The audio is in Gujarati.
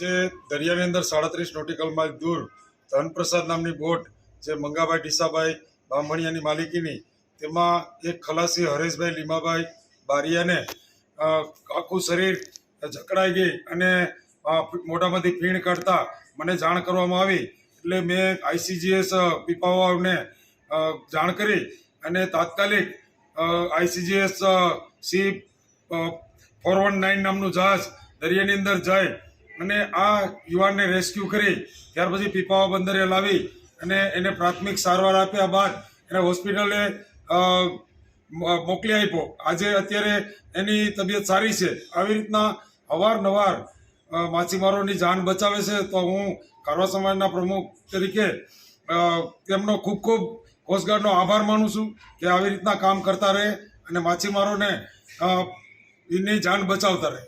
જે દરિયાની અંદર સાડત્રીસ નોટિકલ માઇલ દૂર ધનપ્રસાદ નામની બોટ જે મંગાભાઈ ડીસાભાઈ બામણિયાની માલિકીની, તેમાં એક ખલાસી હરેશભાઈ લીમાભાઈ બારિયાને આખું શરીર જકડાઈ ગઈ અને મોઢામાંથી ફીણ કાઢતા મને જાણ કરવામાં આવી. એટલે મેં આઈસીજીએસ પીપાવાને જાણ કરી અને તાત્કાલિક ICGS C four one nine નામનું જહાજ દરિયાની અંદર જાય અને આ યુવાનને રેસ્ક્યુ કરી, ત્યાર પછી પીપાવા બંદરે લાવી અને એને પ્રાથમિક સારવાર આપ્યા બાદ એને હોસ્પિટલે મોકલી આપ્યો. આજે અત્યારે એની તબિયત સારી છે. આવી રીતના અવારનવાર માછીમારોની જાન બચાવે છે, તો હું કારવા સમાજના પ્રમુખ તરીકે તેમનો ખૂબ ખૂબ કોસ્ટગાર્ડનો આભાર માનું છું કે આવી રીતના કામ કરતા રહે અને માછીમારોને એની જાન બચાવતા રહે.